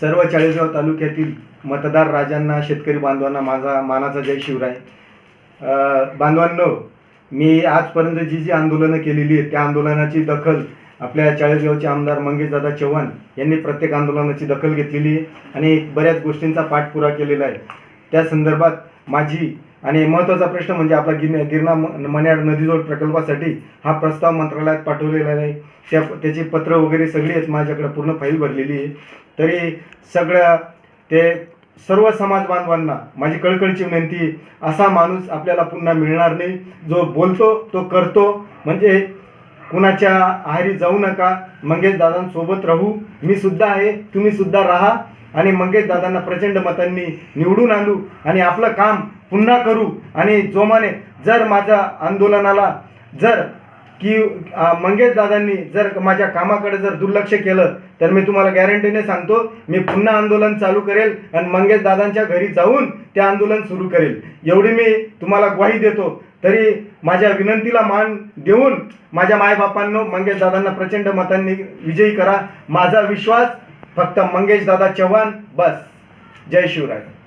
सर्व चाळीसगाव तालुक्यातील मतदार राजांना शेतकरी बांधवांना माझा मानाचा जय शिवराय. बांधवांनो मी आजपर्यंत जी जी आंदोलनं केलेली आहेत त्या आंदोलनाची दखल आपल्या चाळीसगावचे आमदार मंगेशदादा चव्हाण यांनी प्रत्येक आंदोलनाची दखल घेतलेली आहे आणि बऱ्याच गोष्टींचा पाठपुरा केलेला आहे. त्या संदर्भात माझी आणि महत्त्वाचा प्रश्न म्हणजे आपला गिर गिरणा मन्याड नदीजोड प्रकल्पासाठी हा प्रस्ताव मंत्रालयात पाठवलेला आहे. त्या त्याची पत्र वगैरे सगळी आहेत माझ्याकडे पूर्ण फाईल भरलेली आहे. तरी सगळ्या ते सर्व समाज बांधवांना माझी कळकळची विनंती असा माणूस आपल्याला पुन्हा मिळणार नाही. जो बोलतो तो करतो. म्हणजे कुणाच्या आहारी जाऊ नका. मंगेश दादांसोबत राहू. मी सुद्धा आहे तुम्ही सुद्धा राहा. आणि मंगेश दादांना प्रचंड मतांनी निवडून आणू आणि आपलं काम पुन्हा करू. आणि जोमाने जर माझ्या आंदोलनाला जर की मंगेश दादांनी जर माझ्या कामाकडे जर दुर्लक्ष केलं तर मी तुम्हाला गॅरंटीने सांगतो मी पुन्हा आंदोलन चालू करेल आणि मंगेश दादांच्या घरी जाऊन ते आंदोलन सुरू करेल. एवढी मी तुम्हाला ग्वाही देतो. तरी माझ्या विनंतीला मान देऊन माझ्या मायबापांनो मंगेश दादांना प्रचंड मतांनी विजयी करा. माझा विश्वास फक्त मंगेश दादा चव्हाण बस. जय शिवराय.